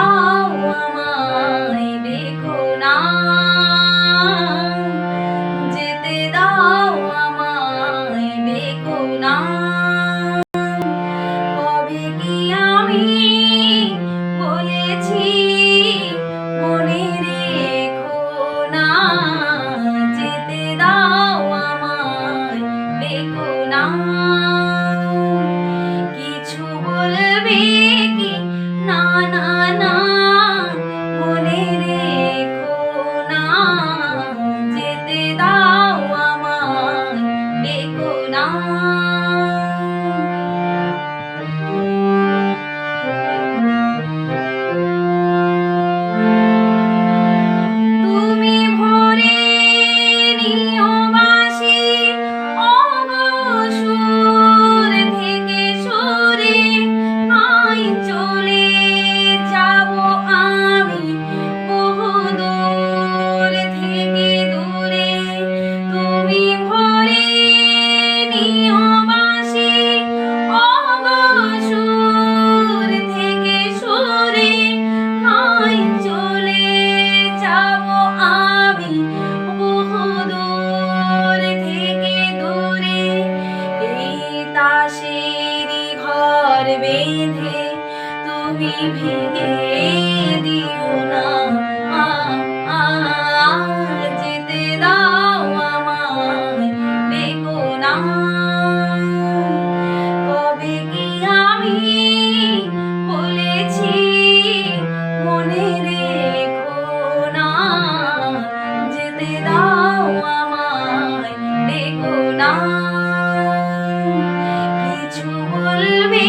Tchau! তুমি ভেঙে দিও না। যেতে দাও আমায়, দেখো না। কবে কি আমি বলেছি, মনে রেখো না। যেতে দাও আমায়, দেখো না। কিছু বলবি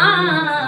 মা